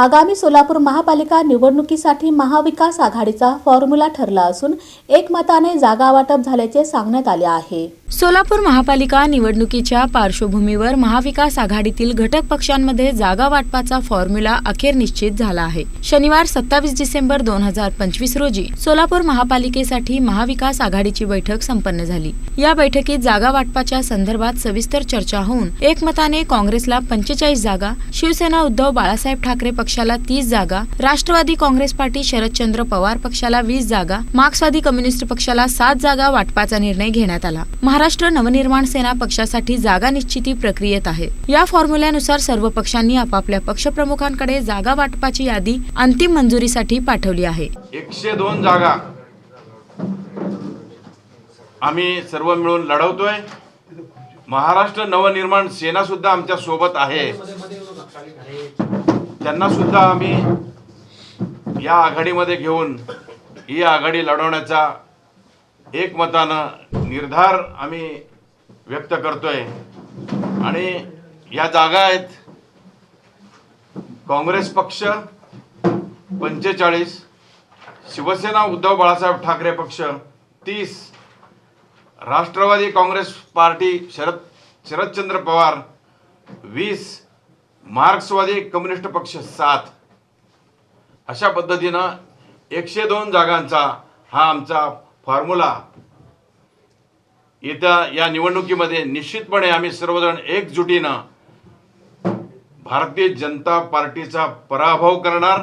आगामी सोलापूर महापालिका निवडणुकीसाठी महाविकास आघाडीचा फॉर्म्युला ठरला असून एकमताने जागा वाटप झाल्याचे सांगण्यात आले आहे. सोलापूर महापालिका निवडणुकीच्या पार्श्वभूमीवर महाविकास आघाडीतील घटक पक्षांमध्ये जागा वाटपाचा फॉर्म्युला अखेर निश्चित झाला आहे. शनिवार सत्तावीस डिसेंबर दोन हजार पंचवीस रोजी सोलापूर महापालिकेसाठी महाविकास आघाडीची बैठक संपन्न झाली. या बैठकीत जागा वाटपाच्या संदर्भात सविस्तर चर्चा होऊन एकमताने काँग्रेसला पंचेचाळीस जागा शिवसेना उद्धव बाळासाहेब ठाकरे पक्ष पक्षाला तीस जागा राष्ट्रवादी काँग्रेस पार्टी शरदचंद्र पवार पक्षाला वीस जागा मार्क्सवादी कम्युनिस्ट पक्षाला सात जागा वाटपाचा निर्णय घेण्यात आला. महाराष्ट्र नवनिर्माण सेना पक्षासाठी जागा निश्चिती प्रक्रियेत आहे. या फॉर्म्युल्यानुसार सर्व पक्षांनी आपापल्या पक्षप्रमुखांकडे जागा वाटपाची यादी अंतिम मंजुरीसाठी पाठवली आहे. एकशे दोन जागा. आम्ही सर्व मिळून लढवतोय. महाराष्ट्र नवनिर्माण सेना सुद्धा आमच्यासोबत आहे. त्यांना सुद्धा आम्ही या आघाडीमध्ये घेऊन ही आघाडी लढवण्याचा एकमतानं निर्धार आम्ही व्यक्त करतोय. आणि या जागा आहेत काँग्रेस पक्ष पंचेचाळीस शिवसेना उद्धव बाळासाहेब ठाकरे पक्ष तीस राष्ट्रवादी काँग्रेस पार्टी शरद शरदचंद्र पवार वीस मार्क्सवादी कम्युनिस्ट पक्ष सात. अशा पद्धतीनं एकशे दोन जागांचा हा आमचा फॉर्म्युला येत्या या निवडणुकीमध्ये निश्चितपणे आम्ही सर्वजण एकजुटीनं भारतीय जनता पार्टीचा पराभव करणार.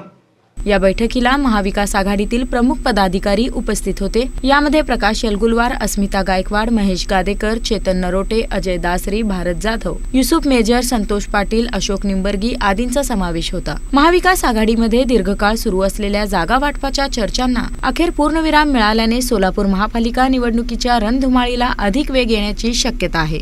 या बैठकीला महाविकास आघाडीतील प्रमुख पदाधिकारी उपस्थित होते. यामध्ये प्रकाश यलगुलवार अस्मिता गायकवाड महेश गादेकर चेतन नरोटे अजय दासरी भारत जाधव युसुफ मेजर संतोष पाटील अशोक निंबर्गी आदींचा समावेश होता. महाविकास आघाडीमध्ये दीर्घकाळ सुरू असलेल्या जागा वाटपाच्या चर्चांना अखेर पूर्णविराम मिळाल्याने सोलापूर महापालिका निवडणुकीच्या रणधुमाळीला अधिक वेग येण्याची शक्यता आहे.